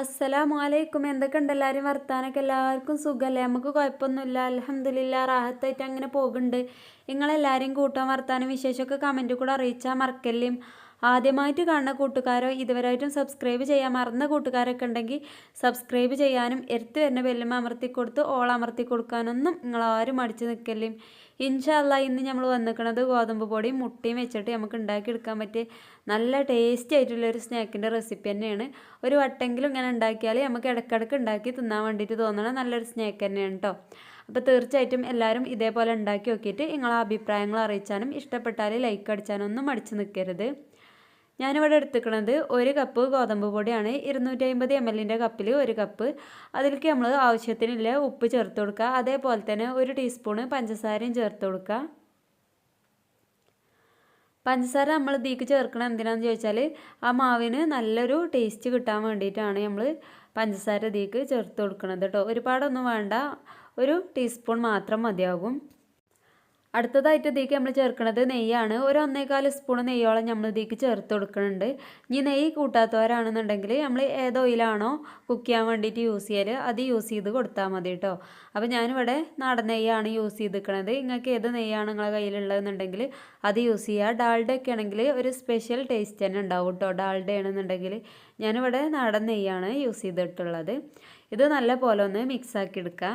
അസ്സലാമു അലൈക്കും എന്തൊക്കെയുണ്ട്? എല്ലാവരും വർത്താനൊക്കെ? എല്ലാവർക്കും സുഖമല്ലേ നമുക്ക് കുഴപ്പമൊന്നുമില്ല. അലഹമ്മദില്ല റാഹത്തായിട്ട് അങ്ങനെ പോകുന്നുണ്ട്. നിങ്ങളെല്ലാവരും കൂട്ടാൻ വർത്താനം വിശേഷമൊക്കെ കമന്റ് കൂടെ അറിയിച്ചാൽ മറക്കല്ലേം. ആദ്യമായിട്ട് കാണുന്ന കൂട്ടുകാരോ ഇതുവരായിട്ടും സബ്സ്ക്രൈബ് ചെയ്യാൻ മറന്ന കൂട്ടുകാരൊക്കെ ഉണ്ടെങ്കിൽ സബ്സ്ക്രൈബ് ചെയ്യാനും എടുത്തു വരുന്ന ബെല്ലും അമർത്തി കൊടുത്ത് ഓൾ അമർത്തി കൊടുക്കാനൊന്നും നിങ്ങളാരും മടിച്ച് നിൽക്കല്ലേ. ഇൻഷാല്ല ഇന്ന് നമ്മൾ വന്നിരിക്കുന്നത് ഗോതമ്പ് പൊടിയും മുട്ടയും വെച്ചിട്ട് നമുക്ക് ഉണ്ടാക്കിയെടുക്കാൻ പറ്റിയ നല്ല ടേസ്റ്റി ആയിട്ടുള്ള ഒരു സ്നാക്കിന്റെ റെസിപ്പി തന്നെയാണ്. ഒരു വട്ടെങ്കിലും ഇങ്ങനെ ഉണ്ടാക്കിയാൽ നമുക്ക് ഇടയ്ക്കിടയ്ക്ക് ഉണ്ടാക്കി തിന്നാൻ വേണ്ടിയിട്ട് തോന്നണ നല്ലൊരു സ്നാക്ക് തന്നെയാണ് കേട്ടോ അപ്പോൾ തീർച്ചയായിട്ടും എല്ലാവരും ഇതേപോലെ ഉണ്ടാക്കി നോക്കിയിട്ട് നിങ്ങളെ അഭിപ്രായങ്ങൾ അറിയിച്ചാനും ഇഷ്ടപ്പെട്ടാൽ ലൈക്ക് അടിച്ചാനും ഒന്നും നിൽക്കരുത് ഞാനിവിടെ എടുത്തിക്കണത് ഒരു കപ്പ് ഗോതമ്പ് പൊടിയാണ്. ഇരുന്നൂറ്റി അമ്പത് എം എല്ലിന്റെ കപ്പിൽ ഒരു കപ്പ് അതിലേക്ക് നമ്മൾ ആവശ്യത്തിനുള്ള ഉപ്പ് ചേർത്ത് കൊടുക്കുക. അതേപോലെ തന്നെ ഒരു ടീസ്പൂണ് പഞ്ചസാരയും ചേർത്ത് കൊടുക്കുക. പഞ്ചസാര നമ്മൾ ഇതിലേക്ക് ചേർക്കണം എന്തിനാണെന്ന് ചോദിച്ചാൽ ആ മാവിന് നല്ലൊരു ടേസ്റ്റ് കിട്ടാൻ വേണ്ടിയിട്ടാണ് നമ്മൾ പഞ്ചസാര ഇതിലേക്ക് ചേർത്ത് കൊടുക്കുന്നത് കേട്ടോ ഒരുപാടൊന്നും വേണ്ട. ഒരു ടീസ്പൂൺ മാത്രം മതിയാകും. അടുത്തതായിട്ട് ഇതിലേക്ക് നമ്മൾ ചേർക്കുന്നത് നെയ്യാണ്. ഒരു ഒന്നേകാൽ സ്പൂൺ നെയ്യോളം നമ്മൾ ഇതിലേക്ക് ചേർത്ത് കൊടുക്കുന്നുണ്ട്. ഇനി നെയ്യ് കൂട്ടാത്തവരാണെന്നുണ്ടെങ്കിൽ നമ്മൾ ഏത് ഓയിലാണോ കുക്ക് ചെയ്യാൻ വേണ്ടിയിട്ട് യൂസ് ചെയ്യൽ അത് യൂസ് ചെയ്ത് കൊടുത്താൽ മതി കേട്ടോ അപ്പോൾ ഞാനിവിടെ നാടൻ നെയ്യാണ് യൂസ് ചെയ്തിരിക്കുന്നത് നിങ്ങൾക്ക് ഏത് നെയ്യാണ് നിങ്ങളുടെ കയ്യിലുള്ളതെന്നുണ്ടെങ്കിൽ അത് യൂസ് ചെയ്യുക. ഡാൽഡ ഒക്കെ ആണെങ്കിൽ ഒരു സ്പെഷ്യൽ ടേസ്റ്റ് തന്നെ ഉണ്ടാവും കേട്ടോ ഡാൾഡ ആണെന്നുണ്ടെങ്കിൽ ഞാനിവിടെ നാടൻ നെയ്യാണ് യൂസ് ചെയ്തിട്ടുള്ളത്. ഇത് നല്ല പോലെ ഒന്ന് മിക്സാക്കി എടുക്കുക.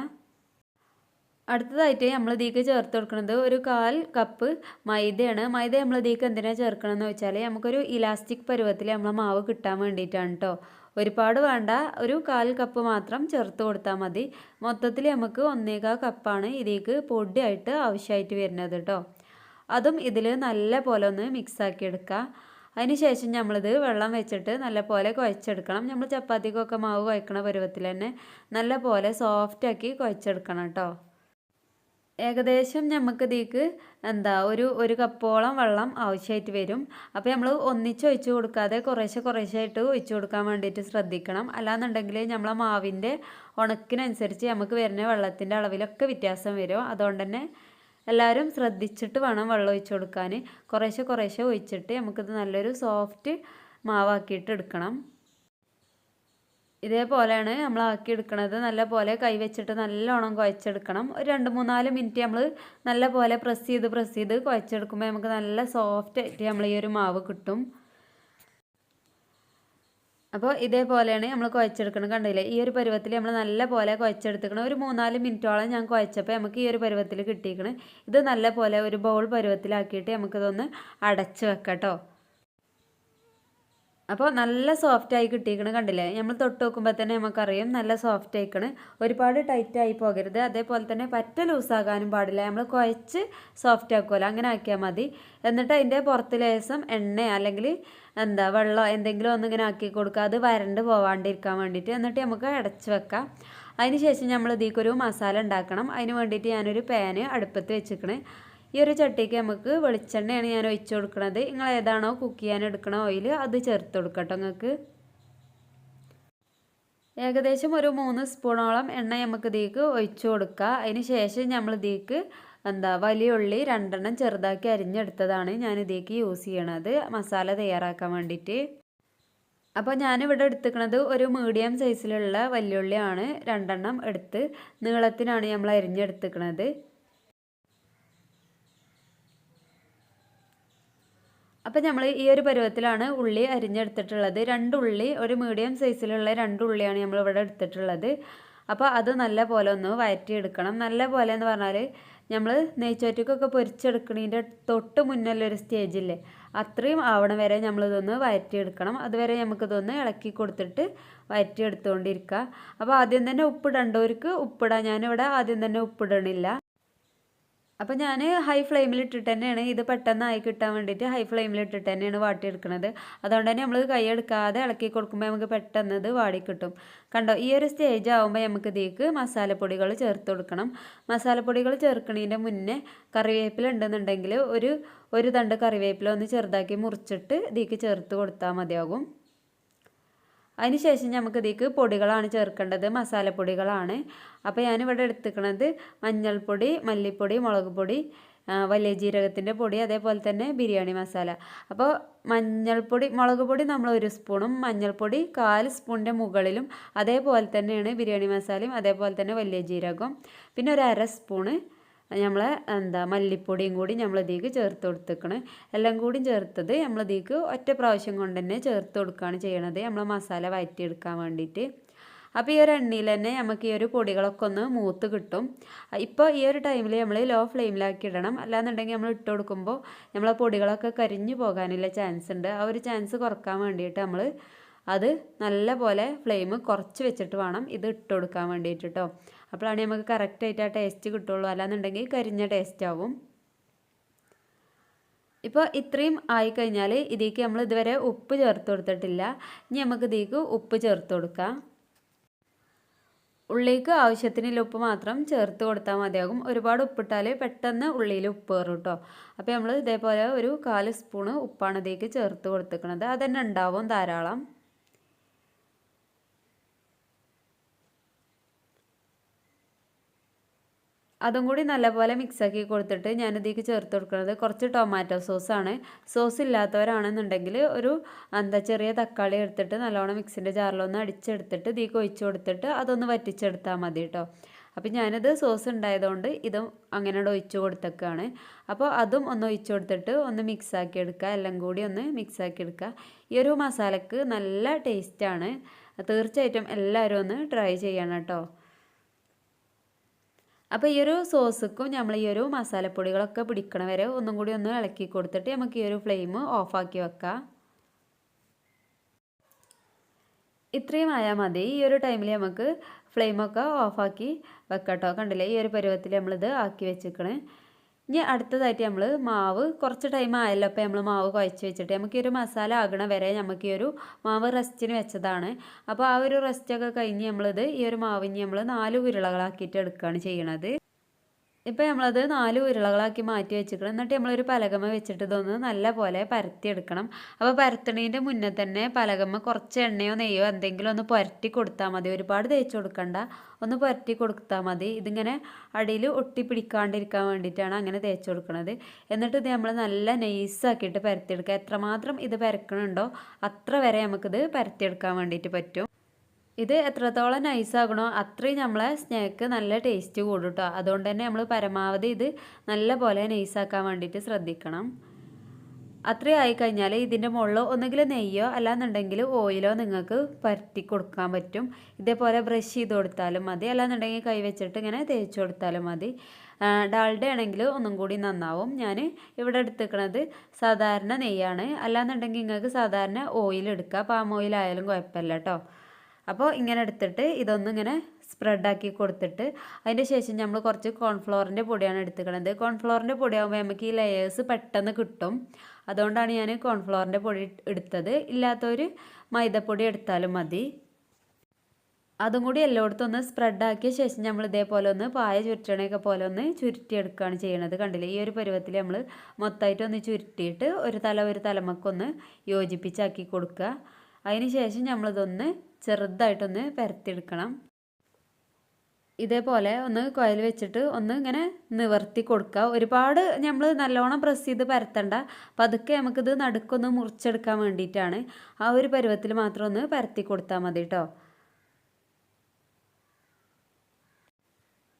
അടുത്തതായിട്ട് നമ്മൾ ഇതിലേക്ക് ചേർത്ത് കൊടുക്കുന്നത് ഒരു കാൽ കപ്പ് മൈദയാണ്. മൈദ നമ്മൾ ഇതിലേക്ക് എന്തിനാണ് ചേർക്കണമെന്ന് വെച്ചാൽ നമുക്കൊരു ഇലാസ്റ്റിക് പരുവത്തിൽ നമ്മൾ മാവ് കിട്ടാൻ വേണ്ടിയിട്ടാണ് കേട്ടോ ഒരുപാട് വേണ്ട ഒരു കാൽ കപ്പ് മാത്രം ചേർത്ത് കൊടുത്താൽ മതി. മൊത്തത്തിൽ നമുക്ക് ഒന്നേകാൽ കപ്പാണ് ഇതിലേക്ക് പൊടിയായിട്ട് ആവശ്യമായിട്ട് വരുന്നത് കേട്ടോ അതും ഇതിൽ നല്ല പോലെ ഒന്ന് മിക്സാക്കി എടുക്കുക അതിന് ശേഷം നമ്മളിത് വെള്ളം വെച്ചിട്ട് നല്ല പോലെ കുഴച്ചെടുക്കണം. നമ്മൾ ചപ്പാത്തിക്കൊക്കെ മാവ് കുഴക്കണ പരുവത്തിൽ തന്നെ നല്ല പോലെ സോഫ്റ്റാക്കി കുഴച്ചെടുക്കണം കേട്ടോ ഏകദേശം നമുക്ക് ഇതിക്ക് എന്താ ഒരു ഒരു കപ്പോളം വെള്ളം ആവശ്യമായിട്ട് വരും. അപ്പോൾ നമ്മൾ ഒന്നിച്ച് ഒഴിച്ച് കൊടുക്കാതെ കുറേശ്ശെ കുറേശ്ശായിട്ട് ഒഴിച്ച് കൊടുക്കാൻ വേണ്ടിയിട്ട് ശ്രദ്ധിക്കണം. അല്ലാന്നുണ്ടെങ്കിൽ നമ്മളെ മാവിന്റെ ഉണക്കിനനുസരിച്ച് നമുക്ക് വരുന്ന വെള്ളത്തിന്റെ അളവിലൊക്കെ വ്യത്യാസം വരും. അതുകൊണ്ട് തന്നെ എല്ലാവരും ശ്രദ്ധിച്ചിട്ട് വേണം വെള്ളം ഒഴിച്ച് കൊടുക്കാൻ കുറേശ്ശെ കുറേശ്ശെ ഒഴിച്ചിട്ട് നമുക്കിത് നല്ലൊരു സോഫ്റ്റ് മാവാക്കിയിട്ട് എടുക്കണം. ഇതേപോലെയാണ് നമ്മൾ ആക്കി എടുക്കുന്നത് നല്ല പോലെ കൈവച്ചിട്ട് നല്ലോണം കുഴച്ചെടുക്കണം. ഒരു രണ്ട് മൂന്നാൽ മിനിറ്റ് നമ്മൾ നല്ല പോലെ പ്രസ് ചെയ്ത് പ്രസ് ചെയ്ത് കുഴച്ചെടുക്കുമ്പോൾ നമുക്ക് നല്ല സോഫ്റ്റ് ആയിട്ട് നമ്മൾ ഈ ഒരു മാവ് കിട്ടും. അപ്പോൾ ഇതേപോലെയാണ് നമ്മൾ കുഴച്ചെടുക്കണം കണ്ടില്ലേ? ഈ ഒരു പരുവത്തിൽ നമ്മൾ നല്ല പോലെ കുഴച്ചെടുത്തിക്കണം ഒരു മൂന്നാൽ മിനിറ്റോളം ഞാൻ കുഴച്ചപ്പോൾ നമുക്ക് ഈ ഒരു പരുവത്തിൽ കിട്ടിയിരിക്കണം. ഇത് നല്ല പോലെ ഒരു ബൗൾ പരുവത്തിലാക്കിയിട്ട് നമുക്കിതൊന്ന് അടച്ച് വെക്കാം കേട്ടോ അപ്പോൾ നല്ല സോഫ്റ്റ് ആയി കിട്ടിയിരിക്കണം കണ്ടില്ലേ? നമ്മൾ തൊട്ട് നോക്കുമ്പോൾ തന്നെ നമുക്കറിയാം നല്ല സോഫ്റ്റ് ആയിക്കണ്. ഒരുപാട് ടൈറ്റ് ആയി പോകരുത്. അതേപോലെ തന്നെ പറ്റ ലൂസാകാനും പാടില്ല. നമ്മൾ കുഴച്ച് സോഫ്റ്റ് ആക്കുമല്ലോ അങ്ങനെ ആക്കിയാൽ മതി. എന്നിട്ട് അതിന്റെ പുറത്ത് ലേസം എണ്ണ അല്ലെങ്കിൽ എന്താ വെള്ളം എന്തെങ്കിലും ഒന്നിങ്ങനെ ആക്കി കൊടുക്കുക. അത് വരണ്ട് പോവാണ്ടിരിക്കാൻ വേണ്ടിയിട്ട് എന്നിട്ട് നമുക്ക് അടച്ച് വെക്കാം. അതിന് ശേഷം നമ്മൾ ഇതിലേക്കൊരു മസാല ഉണ്ടാക്കണം. അതിന് വേണ്ടിയിട്ട് ഞാനൊരു പാന് അടുപ്പത്ത് വെച്ചിക്കണേ ഈ ഒരു ചട്ടിക്ക് നമുക്ക് വെളിച്ചെണ്ണയാണ് ഞാൻ ഒഴിച്ചു കൊടുക്കുന്നത് നിങ്ങൾ ഏതാണോ കുക്ക് ചെയ്യാൻ എടുക്കണ ഓയിൽ അത് ചേർത്ത് കൊടുക്കട്ടോ നിങ്ങൾക്ക്. ഏകദേശം ഒരു മൂന്ന് സ്പൂണോളം എണ്ണ നമുക്ക് ഇതിലേക്ക് ഒഴിച്ചു കൊടുക്കുക അതിന് ശേഷം നമ്മൾ ഇതിലേക്ക് എന്താ വലിയ ഉള്ളി രണ്ടെണ്ണം ചെറുതാക്കി അരിഞ്ഞെടുത്തതാണ് ഞാൻ ഇതിലേക്ക് യൂസ് ചെയ്യണത്. മസാല തയ്യാറാക്കാൻ വേണ്ടിയിട്ട്. അപ്പോൾ ഞാനിവിടെ എടുത്തിക്കണത് ഒരു മീഡിയം സൈസിലുള്ള വലിയുള്ളിയാണ് രണ്ടെണ്ണം എടുത്ത് നീളത്തിനാണ് നമ്മൾ അരിഞ്ഞെടുത്തിക്കണത്. അപ്പോൾ നമ്മൾ ഈ ഒരു പരുവത്തിലാണ് ഉള്ളി അരിഞ്ഞെടുത്തിട്ടുള്ളത്. രണ്ട് ഉള്ളി ഒരു മീഡിയം സൈസിലുള്ള രണ്ട് ഉള്ളിയാണ് നമ്മൾ ഇവിടെ എടുത്തിട്ടുള്ളത്. അപ്പോൾ അത് നല്ല പോലെ ഒന്ന് വയറ്റിയെടുക്കണം. നല്ല പോലെ എന്ന് പറഞ്ഞാൽ നമ്മൾ നെയ്ച്ചോറ്റക്കൊക്കെ പൊരിച്ചെടുക്കണതിന്റെ തൊട്ട് മുന്നിലൊരു സ്റ്റേജില്ലേ അത്രയും ആവണം വരെ നമ്മളിതൊന്ന് വയറ്റിയെടുക്കണം. അതുവരെ നമുക്കിതൊന്ന് ഇളക്കി കൊടുത്തിട്ട് വയറ്റിയെടുത്തുകൊണ്ടിരിക്കുക അപ്പോൾ ആദ്യം തന്നെ ഉപ്പിടേണ്ടവർക്ക് ഉപ്പിടാം. ഞാനിവിടെ ആദ്യം തന്നെ ഉപ്പിടണില്ല. അപ്പോൾ ഞാൻ ഹൈ ഫ്ലെയിമിൽ ഇട്ടിട്ട് തന്നെയാണ് ഇത് പെട്ടെന്നായി കിട്ടാൻ വേണ്ടിയിട്ട് ഹൈ ഫ്ലെയിമിൽ ഇട്ടിട്ട് തന്നെയാണ് വാട്ടിയെടുക്കുന്നത് അതുകൊണ്ട് തന്നെ നമ്മൾ കൈ എടുക്കാതെ ഇളക്കി കൊടുക്കുമ്പോൾ നമുക്ക് പെട്ടെന്ന് ഇത് വാടി കിട്ടും. കണ്ടോ ഈ ഒരു സ്റ്റേജ് ആകുമ്പോൾ നമുക്ക് ഇതിലേക്ക് മസാലപ്പൊടികൾ ചേർത്ത് കൊടുക്കണം. മസാലപ്പൊടികൾ ചേർക്കണതിന്റെ മുന്നേ കറിവേപ്പില ഉണ്ടെന്നുണ്ടെങ്കിൽ ഒരു ഒരു തണ്ട് കറിവേപ്പില ഒന്ന് ചെറുതാക്കി മുറിച്ചിട്ട് ഇതിലേക്ക് ചേർത്ത് കൊടുത്താൽ മതിയാകും. അതിനുശേഷം നമുക്ക് ഇതിലേക്ക് പൊടികളാണ് ചേർക്കേണ്ടത്. മസാലപ്പൊടികളാണ്. അപ്പോൾ ഞാനിവിടെ എടുത്തുക്കണത് മഞ്ഞൾപ്പൊടി മല്ലിപ്പൊടി മുളക് പൊടി വലിയ ജീരകത്തിന്റെ പൊടി അതേപോലെ തന്നെ ബിരിയാണി മസാല. അപ്പോൾ മഞ്ഞൾപ്പൊടി മുളക് പൊടി നമ്മൾ ഒരു സ്പൂണും മഞ്ഞൾപ്പൊടി കാൽ സ്പൂണിന്റെ മുകളിലും അതേപോലെ തന്നെയാണ് ബിരിയാണി മസാലയും അതേപോലെ തന്നെ വലിയ ജീരകം പിന്നെ ഒരു അര സ്പൂണ് നമ്മൾ എന്താ മല്ലിപ്പൊടിയും കൂടി നമ്മൾ ഇതിലേക്ക് ചേർത്ത് കൊടുത്തേക്കണ്. എല്ലാം കൂടി ചേർത്തത് നമ്മൾ ഇതിലേക്ക് ഒറ്റ പ്രാവശ്യം കൊണ്ട് തന്നെ ചേർത്ത് കൊടുക്കുകയാണ് ചെയ്യണത്. നമ്മൾ മസാല വഴറ്റിയെടുക്കാൻ വേണ്ടിയിട്ട് അപ്പോൾ ഈ ഒരു എണ്ണയിൽ തന്നെ നമുക്ക് ഈ ഒരു പൊടികളൊക്കെ ഒന്ന് മൂത്ത് കിട്ടും. ഇപ്പോൾ ഈ ഒരു ടൈമിൽ നമ്മൾ ലോ ഫ്ലെയിമിലാക്കി ഇടണം. അല്ലാന്നുണ്ടെങ്കിൽ നമ്മൾ ഇട്ട് കൊടുക്കുമ്പോൾ നമ്മളെ പൊടികളൊക്കെ കരിഞ്ഞു പോകാനുള്ള ചാൻസ് ഉണ്ട്. ആ ഒരു ചാൻസ് കുറയ്ക്കാൻ വേണ്ടിയിട്ട് നമ്മൾ അത് നല്ല പോലെ ഫ്ലെയിം കുറച്ച് വെച്ചിട്ട് വേണം ഇത് ഇട്ട് കൊടുക്കാൻ വേണ്ടിയിട്ട് കേട്ടോ അപ്പോഴാണ് നമുക്ക് കറക്റ്റായിട്ട് ആ ടേസ്റ്റ് കിട്ടുള്ളൂ. അല്ലാന്നുണ്ടെങ്കിൽ കരിഞ്ഞ ടേസ്റ്റ് ആവും. ഇപ്പോൾ ഇത്രയും ആയിക്കഴിഞ്ഞാൽ ഇതിലേക്ക് നമ്മൾ ഇതുവരെ ഉപ്പ് ചേർത്ത് കൊടുത്തിട്ടില്ല. ഇനി നമുക്ക് ഇതിലേക്ക് ഉപ്പ് ചേർത്ത് കൊടുക്കാം. ഉള്ളിക്ക് ആവശ്യത്തിനുള്ള ഉപ്പ് മാത്രം ചേർത്ത് കൊടുത്താൽ മതിയാകും. ഒരുപാട് ഉപ്പിട്ടാൽ പെട്ടെന്ന് ഉള്ളിയിൽ ഉപ്പ് കയറും കേട്ടോ. അപ്പോൾ നമ്മൾ ഇതേപോലെ ഒരു കാൽ സ്പൂണ് ഉപ്പാണ് ഇതിലേക്ക് ചേർത്ത് കൊടുത്തിരിക്കുന്നത്. അതന്നെ ഉണ്ടാവും ധാരാളം. അതും കൂടി നല്ലപോലെ മിക്സാക്കി കൊടുത്തിട്ട് ഞാൻ ഇതിലേക്ക് ചേർത്ത് കൊടുക്കുന്നത് കുറച്ച് ടൊമാറ്റോ സോസാണ്. സോസ് ഇല്ലാത്തവരാണെന്നുണ്ടെങ്കിൽ ഒരു എന്താ ചെറിയ തക്കാളി എടുത്തിട്ട് നല്ലോണം മിക്സിന്റെ ജാറിലൊന്ന് അടിച്ചെടുത്തിട്ട് ഇതിലേക്ക് ഒഴിച്ചു കൊടുത്തിട്ട് അതൊന്ന് വറ്റിച്ചെടുത്താൽ മതി കേട്ടോ അപ്പം ഞാനത് സോസ് ഉണ്ടായതുകൊണ്ട് ഇതും അങ്ങനെ ഒഴിച്ചു കൊടുത്തേക്കാണ്. അപ്പോൾ അതും ഒന്ന് ഒഴിച്ചു കൊടുത്തിട്ട് ഒന്ന് മിക്സാക്കി എടുക്കുക. എല്ലാം കൂടി ഒന്ന് മിക്സാക്കി എടുക്കുക. ഈ ഒരു മസാലക്ക് നല്ല ടേസ്റ്റാണ്. തീർച്ചയായിട്ടും എല്ലാവരും ഒന്ന് ട്രൈ ചെയ്യണം കേട്ടോ അപ്പോൾ ഈ ഒരു സോസക്കും നമ്മൾ ഈ ഒരു മസാലപ്പൊടികളൊക്കെ പിടിക്കണ വരെ ഒന്നും കൂടി ഒന്ന് ഇളക്കി കൊടുത്തിട്ട് നമുക്ക് ഈ ഒരു ഫ്ലെയിം ഓഫാക്കി വെക്കാം. ഇത്രയും ആയാൽ മതി. ഈ ഒരു ടൈമിൽ നമുക്ക് ഫ്ലെയിമൊക്കെ ഓഫാക്കി വെക്കാം കേട്ടോ കണ്ടില്ലേ? ഈ ഒരു പരുവത്തിൽ നമ്മളിത് ആക്കി വെച്ചിക്കണേ ഇനി അടുത്തതായിട്ട് നമ്മൾ മാവ് കുറച്ച് ടൈം ആയല്ലോ അപ്പോൾ നമ്മൾ മാവ് കുഴച്ച് വെച്ചിട്ട്. നമുക്ക് ഈ ഒരു മസാല ആകണ വരെ നമുക്ക് ഈ ഒരു മാവ് റെസ്റ്റിന് വെച്ചതാണ്. അപ്പോൾ ആ ഒരു റെസ്റ്റൊക്കെ കഴിഞ്ഞ് നമ്മളിത് ഈ ഒരു മാവിന് നമ്മൾ നാല് ഉരുളകളാക്കിയിട്ട് എടുക്കുകയാണ് ചെയ്യണത്. ഇപ്പോൾ നമ്മളത് നാല് ഉരുളകളാക്കി മാറ്റി വെച്ചിക്കണം എന്നിട്ട് നമ്മളൊരു പലകമ വെച്ചിട്ട് ഇതൊന്ന് നല്ല പോലെ പരത്തിയെടുക്കണം. അപ്പോൾ പരത്തണീന്റെ മുന്നേ തന്നെ പലകമ കുറച്ച് എണ്ണയോ നെയ്യോ എന്തെങ്കിലും ഒന്ന് പുരട്ടി കൊടുത്താൽ മതി. ഒരുപാട് തേച്ച് കൊടുക്കണ്ട. ഒന്ന് പുരട്ടി കൊടുത്താൽ മതി. ഇതിങ്ങനെ അടിയിൽ ഒട്ടി പിടിക്കാണ്ടിരിക്കാൻ വേണ്ടിയിട്ടാണ് അങ്ങനെ തേച്ച് കൊടുക്കുന്നത് എന്നിട്ട് ഇത് നമ്മൾ നല്ല നൈസാക്കിയിട്ട് പരത്തിയെടുക്കുക. എത്രമാത്രം ഇത് പരക്കണുണ്ടോ അത്ര വരെ നമുക്കിത് പരത്തിയെടുക്കാൻ വേണ്ടിയിട്ട് പറ്റും. ഇത് എത്രത്തോളം നൈസാകണോ അത്രയും നമ്മളെ സ്നാക്ക് നല്ല ടേസ്റ്റ് കൂടും കേട്ടോ അതുകൊണ്ട് തന്നെ നമ്മൾ പരമാവധി ഇത് നല്ല പോലെ നൈസാക്കാൻ വേണ്ടിയിട്ട് ശ്രദ്ധിക്കണം. അത്രയും ആയിക്കഴിഞ്ഞാൽ ഇതിന്റെ മുകളിൽ ഒന്നുകിൽ നെയ്യോ അല്ലാന്നുണ്ടെങ്കിൽ ഓയിലോ നിങ്ങൾക്ക് പരത്തി കൊടുക്കാൻ പറ്റും. ഇതേപോലെ ബ്രഷ് ചെയ്ത് കൊടുത്താലും മതി. അല്ലാന്നുണ്ടെങ്കിൽ കൈ വെച്ചിട്ട് ഇങ്ങനെ തേച്ച് കൊടുത്താലും മതി. ഡാൾഡ ആണെങ്കിൽ ഒന്നും കൂടി നന്നാവും. ഞാൻ ഇവിടെ എടുത്തിരിക്കുന്നത് സാധാരണ നെയ്യാണ്. അല്ലാന്നുണ്ടെങ്കിൽ നിങ്ങൾക്ക് സാധാരണ ഓയിൽ എടുക്കുക പാം ഓയിൽ ആയാലും കുഴപ്പമില്ല കേട്ടോ അപ്പോൾ ഇങ്ങനെ എടുത്തിട്ട് ഇതൊന്നിങ്ങനെ സ്പ്രെഡാക്കി കൊടുത്തിട്ട് അതിന്റെ ശേഷം നമ്മൾ കുറച്ച് കോൺഫ്ലോറിന്റെ പൊടിയാണ് എടുത്തുക്കണത് കോൺഫ്ലോറിന്റെ പൊടിയാകുമ്പോൾ നമുക്ക് ഈ ലെയേഴ്സ് പെട്ടെന്ന് കിട്ടും. അതുകൊണ്ടാണ് ഞാൻ കോൺഫ്ലോറിന്റെ പൊടി എടുത്തത്. ഇല്ലാത്തൊരു മൈദപ്പൊടി എടുത്താലും മതി. അതും കൂടി എല്ലായിടത്തും ഒന്ന് സ്പ്രെഡാക്കിയ ശേഷം നമ്മൾ ഇതേപോലെ ഒന്ന് പായ ചുരുട്ടണയൊക്കെ പോലെ ഒന്ന് ചുരുട്ടിയെടുക്കുകയാണ് ചെയ്യണത്. കണ്ടില്ലേ? ഈ ഒരു പരുവത്തിൽ നമ്മൾ മൊത്തമായിട്ട് ഒന്ന് ചുരുട്ടിയിട്ട് ഒരു തല ഒരു തലമക്കൊന്ന് യോജിപ്പിച്ചാക്കി കൊടുക്കുക. അതിന് ശേഷം നമ്മളിതൊന്ന് ചെറുതായിട്ടൊന്ന് പരത്തിയെടുക്കണം. ഇതേപോലെ ഒന്ന് കുഴൽ വെച്ചിട്ട് ഒന്ന് ഇങ്ങനെ നിവർത്തി കൊടുക്കുക. ഒരുപാട് നമ്മൾ നല്ലോണം പ്രസ് ചെയ്ത് പരത്തണ്ട. പതുക്കെ നമുക്കിത് നടുക്കൊന്ന് മുറിച്ചെടുക്കാൻ വേണ്ടിയിട്ടാണ്. ആ ഒരു പരുവത്തിൽ മാത്രം ഒന്ന് പരത്തി കൊടുത്താൽ മതി കേട്ടോ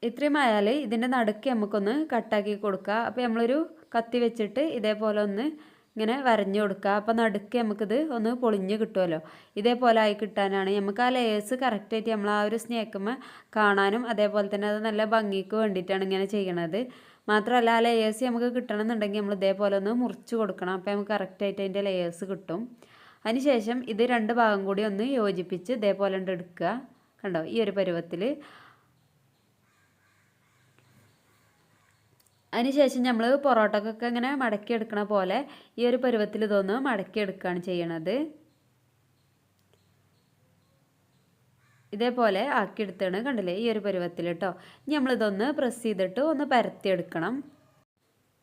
ഇത്രയും ആയാൽ ഇതിന്റെ നടുക്ക് നമുക്കൊന്ന് കട്ടാക്കി കൊടുക്കുക. അപ്പോൾ നമ്മളൊരു കത്തി വെച്ചിട്ട് ഇതേപോലെ ഒന്ന് ഇങ്ങനെ വരഞ്ഞു കൊടുക്കുക. അപ്പോൾ നടുക്ക് നമുക്കിത് ഒന്ന് പൊളിഞ്ഞ് കിട്ടുമല്ലോ. ഇതേപോലെ ആയി കിട്ടാനാണ്. നമുക്ക് ആ ലേയേഴ്സ് കറക്റ്റായിട്ട് നമ്മൾ ആ ഒരു സ്നേക്കുമ്പോൾ കാണാനും അതേപോലെ തന്നെ അത് നല്ല ഭംഗിക്ക് വേണ്ടിയിട്ടാണ് ഇങ്ങനെ ചെയ്യണത്. മാത്രമല്ല ആ ലേയേഴ്സ് നമുക്ക് കിട്ടണമെന്നുണ്ടെങ്കിൽ നമ്മൾ ഇതേപോലെ ഒന്ന് മുറിച്ച് കൊടുക്കണം. അപ്പോൾ നമുക്ക് കറക്റ്റായിട്ട് അതിന്റെ ലേയേഴ്സ് കിട്ടും. അതിനുശേഷം ഇത് രണ്ട് ഭാഗം കൂടി ഒന്ന് യോജിപ്പിച്ച് ഇതേപോലെ ഉണ്ട് എടുക്കുക. കണ്ടോ? ഈ ഒരു പരുവത്തിൽ അതിനുശേഷം നമ്മൾ പൊറോട്ടക്കൊക്കെ ഇങ്ങനെ മടക്കി എടുക്കണ പോലെ ഈ ഒരു പരുവത്തിൽ മടക്കി എടുക്കുകയാണ് ചെയ്യണത്. ഇതേപോലെ ആക്കിയെടുത്താണ് കണ്ടില്ലേ ഈ ഒരു പരുവത്തിൽ കേട്ടോ ഇനി നമ്മളിതൊന്ന് പ്രസ് ചെയ്തിട്ട് ഒന്ന് പരത്തിയെടുക്കണം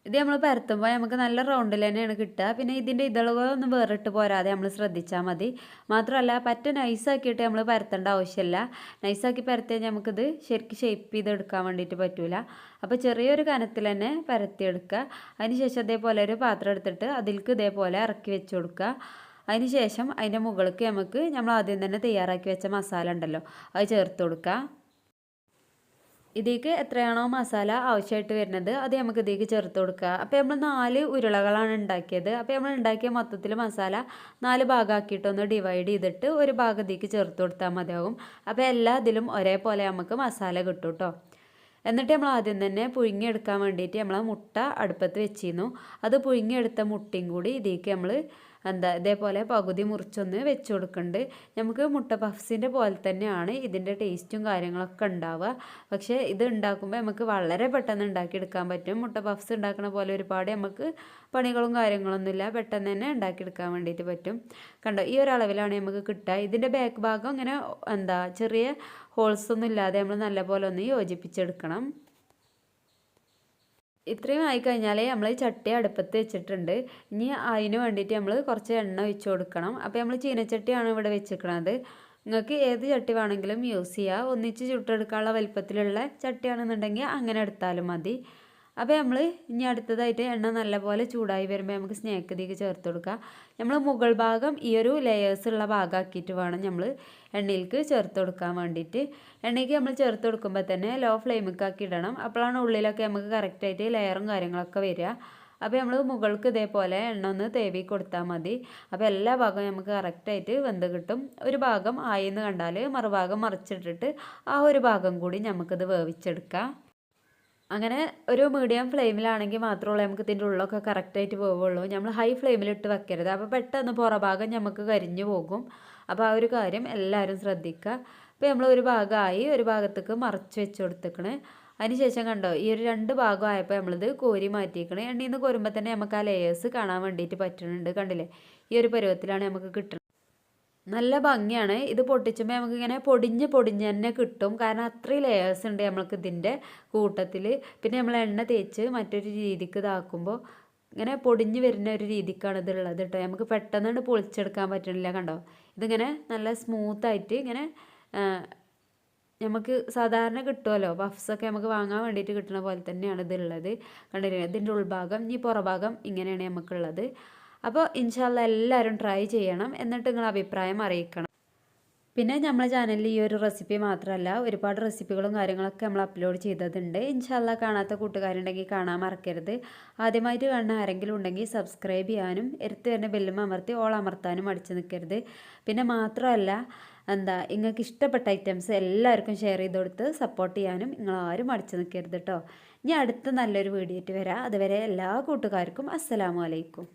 ഇത് നമ്മൾ പരത്തുമ്പോൾ നമുക്ക് നല്ല റൗണ്ടിൽ തന്നെയാണ് കിട്ടുക. പിന്നെ ഇതിന്റെ ഇതളവൊന്നും വേറിട്ട് പോരാതെ നമ്മൾ ശ്രദ്ധിച്ചാൽ മതി. മാത്രമല്ല പറ്റ നൈസാക്കിയിട്ട് നമ്മൾ പരത്തേണ്ട ആവശ്യമില്ല. നൈസാക്കി പരത്തിയാൽ നമുക്കിത് ശരിക്കും ഷേപ്പ് ചെയ്തെടുക്കാൻ വേണ്ടിയിട്ട് പറ്റില്ല അപ്പോൾ ചെറിയൊരു കനത്തിൽ തന്നെ പരത്തിയെടുക്കുക. അതിനുശേഷം അതേപോലെ ഒരു പാത്രം എടുത്തിട്ട് അതിൽക്ക് ഇതേപോലെ ഇറക്കി വെച്ച് കൊടുക്കുക. അതിനുശേഷം അതിന്റെ മുകളിലേക്ക് നമുക്ക് നമ്മൾ ആദ്യം തന്നെ തയ്യാറാക്കി വെച്ച മസാല ഉണ്ടല്ലോ അത് ചേർത്ത് കൊടുക്കുക. ഇതിലേക്ക് എത്രയാണോ മസാല ആവശ്യമായിട്ട് വരുന്നത് അത് നമുക്ക് ഇതിലേക്ക് ചേർത്ത് കൊടുക്കുക. അപ്പോൾ നമ്മൾ നാല് ഉരുളകളാണ് ഉണ്ടാക്കിയത്. അപ്പോൾ നമ്മൾ ഉണ്ടാക്കിയ മൊത്തത്തിൽ മസാല നാല് ഭാഗമാക്കിയിട്ടൊന്ന് ഡിവൈഡ് ചെയ്തിട്ട് ഒരു ഭാഗം ഇതിലേക്ക് ചേർത്ത് കൊടുത്താൽ മതിയാകും. അപ്പോൾ എല്ലാ ഇതിലും ഒരേപോലെ നമുക്ക് മസാല കിട്ടും കേട്ടോ. എന്നിട്ട് നമ്മൾ ആദ്യം തന്നെ പുഴുങ്ങിയെടുക്കാൻ വേണ്ടിയിട്ട് നമ്മൾ മുട്ട അടുപ്പത്ത് വെച്ചിരുന്നു. അത് പുഴുങ്ങിയെടുത്ത മുട്ടയും കൂടി ഇതിലേക്ക് നമ്മൾ എന്താ ഇതേപോലെ പകുതി മുറിച്ചൊന്ന് വെച്ച് കൊടുക്കുന്നുണ്ട് നമുക്ക് മുട്ട പഫ്സിന്റെ പോലെ തന്നെയാണ് ഇതിന്റെ ടേസ്റ്റും കാര്യങ്ങളൊക്കെ ഉണ്ടാവുക. പക്ഷേ ഇത് ഉണ്ടാക്കുമ്പോൾ നമുക്ക് വളരെ പെട്ടെന്ന് ഉണ്ടാക്കിയെടുക്കാൻ പറ്റും. മുട്ട പഫ്സ് ഉണ്ടാക്കുന്ന പോലെ ഒരുപാട് നമുക്ക് പണികളും കാര്യങ്ങളൊന്നുമില്ല. പെട്ടെന്ന് തന്നെ ഉണ്ടാക്കിയെടുക്കാൻ വേണ്ടിയിട്ട് പറ്റും. കണ്ടോ ഈ ഒരളവിലാണ് നമുക്ക് കിട്ടുക. ഇതിന്റെ ബാക്ക് ഭാഗം ഇങ്ങനെ എന്താ ചെറിയ ഹോൾസ് ഒന്നും ഇല്ലാതെ നമ്മൾ നല്ലപോലെ ഒന്ന് യോജിപ്പിച്ചെടുക്കണം. ഇത്രയും ആയിക്കഴിഞ്ഞാൽ നമ്മൾ ചട്ടി അടുപ്പത്ത് വെച്ചിട്ടുണ്ട്. ഇനി അതിന് വേണ്ടിയിട്ട് നമ്മൾ കുറച്ച് എണ്ണ ഒഴിച്ച് കൊടുക്കണം. അപ്പോൾ നമ്മൾ ചീനച്ചട്ടിയാണ് ഇവിടെ വെച്ചിരിക്കുന്നത് നിങ്ങൾക്ക് ഏത് ചട്ടി വേണമെങ്കിലും യൂസ് ചെയ്യുക ഒന്നിച്ച് ചുട്ടെടുക്കാനുള്ള വലിപ്പത്തിലുള്ള ചട്ടിയാണെന്നുണ്ടെങ്കിൽ അങ്ങനെ എടുത്താലും മതി. അപ്പോൾ നമ്മൾ ഇനി അടുത്തതായിട്ട് എണ്ണ നല്ലപോലെ ചൂടായി വരുമ്പോൾ നമുക്ക് സ്നേക്ക് തീക്ക് ചേർത്ത് കൊടുക്കാം. നമ്മൾ മുകൾ ഭാഗം ഈ ഒരു ലെയേഴ്സുള്ള ഭാഗമാക്കിയിട്ട് വേണം നമ്മൾ എണ്ണയിലേക്ക് ചേർത്ത് കൊടുക്കാൻ വേണ്ടിയിട്ട്. എണ്ണയ്ക്ക് നമ്മൾ ചേർത്ത് കൊടുക്കുമ്പോൾ തന്നെ ലോ ഫ്ലെയിമിക്കാക്കി ഇടണം. അപ്പോഴാണ് ഉള്ളിലൊക്കെ നമുക്ക് കറക്റ്റായിട്ട് ലെയറും കാര്യങ്ങളൊക്കെ വരിക. അപ്പോൾ നമ്മൾ മുകൾക്ക് ഇതേപോലെ എണ്ണ ഒന്ന് തേവി കൊടുത്താൽ മതി. അപ്പോൾ എല്ലാ ഭാഗവും നമുക്ക് കറക്റ്റായിട്ട് വെന്ത് കിട്ടും. ഒരു ഭാഗം ആയി എന്ന് കണ്ടാൽ മറുഭാഗം മറിച്ചിട്ടിട്ട് ആ ഒരു ഭാഗം കൂടി നമുക്കിത് വേവിച്ചെടുക്കാം. അങ്ങനെ ഒരു മീഡിയം ഫ്ലെയിമിലാണെങ്കിൽ മാത്രമേ നമുക്ക് ഇതിന്റെ ഉള്ളൊക്കെ കറക്റ്റായിട്ട് പോവുള്ളൂ. നമ്മൾ ഹൈ ഫ്ലെയിമിലിട്ട് വെക്കരുത്. അപ്പോൾ പെട്ടെന്ന് പുറഭാഗം നമുക്ക് കരിഞ്ഞു പോകും. അപ്പോൾ ആ ഒരു കാര്യം എല്ലാവരും ശ്രദ്ധിക്കുക. അപ്പോൾ നമ്മൾ ഒരു ഭാഗമായി ഒരു ഭാഗത്തേക്ക് മറച്ച് വെച്ച് കൊടുത്തേക്കണേ. അതിനുശേഷം കണ്ടോ ഈ ഒരു രണ്ട് ഭാഗം ആയപ്പോൾ നമ്മളിത് കോരി മാറ്റിയേക്കണേ. എണ്ണയിൽ നിന്ന് കോരുമ്പോൾ തന്നെ നമുക്ക് ആ ലെയേഴ്സ് കാണാൻ വേണ്ടിയിട്ട് പറ്റുന്നുണ്ട്. കണ്ടില്ലേ? ഈ ഒരു പരുവത്തിലാണ് നമുക്ക് കിട്ടുന്നത് നല്ല ഭംഗിയാണ്. ഇത് പൊട്ടിച്ചുമ്പോൾ നമുക്കിങ്ങനെ പൊടിഞ്ഞ് പൊടിഞ്ഞ് തന്നെ കിട്ടും. കാരണം അത്രയും ലെയേഴ്സ് ഉണ്ട് നമ്മൾക്ക് ഇതിന്റെ കൂട്ടത്തിൽ പിന്നെ നമ്മൾ എണ്ണ തേച്ച് മറ്റൊരു രീതിക്ക് ഇതാക്കുമ്പോൾ ഇങ്ങനെ പൊടിഞ്ഞ് വരുന്ന ഒരു രീതിക്കാണ് ഇതുള്ളത് കേട്ടോ. നമുക്ക് പെട്ടെന്ന് പൊളിച്ചെടുക്കാൻ പറ്റണില്ല കണ്ടോ? ഇതിങ്ങനെ നല്ല സ്മൂത്തായിട്ട് ഇങ്ങനെ നമുക്ക് സാധാരണ കിട്ടുമല്ലോ പഫ്സൊക്കെ നമുക്ക് വാങ്ങാൻ വേണ്ടിയിട്ട് കിട്ടുന്ന പോലെ തന്നെയാണ് ഇതുള്ളത് കണ്ടില്ലേ? ഇതിന്റെ ഉൾഭാഗം ഈ പുറഭാഗം ഇങ്ങനെയാണ് നമുക്കുള്ളത് അപ്പോൾ ഇൻഷാല്ല എല്ലാവരും ട്രൈ ചെയ്യണം. എന്നിട്ട് നിങ്ങൾ അഭിപ്രായം അറിയിക്കണം. പിന്നെ നമ്മളെ ചാനലിൽ ഈ ഒരു റെസിപ്പി മാത്രമല്ല ഒരുപാട് റെസിപ്പികളും കാര്യങ്ങളൊക്കെ നമ്മൾ അപ്ലോഡ് ചെയ്തതുണ്ട്. ഇൻഷാല്ല കാണാത്ത കൂട്ടുകാരുണ്ടെങ്കിൽ കാണാൻ മറക്കരുത്. ആദ്യമായിട്ട് കാണുന്ന ആരെങ്കിലും ഉണ്ടെങ്കിൽ സബ്സ്ക്രൈബ് ചെയ്യാനും എടുത്ത് തന്നെ ബെല്ലും അമർത്തി ഓൾ അമർത്താനും അടിച്ചു നിൽക്കരുത് പിന്നെ മാത്രമല്ല എന്താ നിങ്ങൾക്ക് ഇഷ്ടപ്പെട്ട ഐറ്റംസ് എല്ലാവർക്കും ഷെയർ ചെയ്ത് കൊടുത്ത് സപ്പോർട്ട് ചെയ്യാനും നിങ്ങൾ ആരും അടിച്ചു നിൽക്കരുത് കേട്ടോ ഇനി അടുത്ത നല്ലൊരു വീഡിയോ വരാം. അതുവരെ എല്ലാ കൂട്ടുകാർക്കും അസ്സലാമു അലൈക്കും.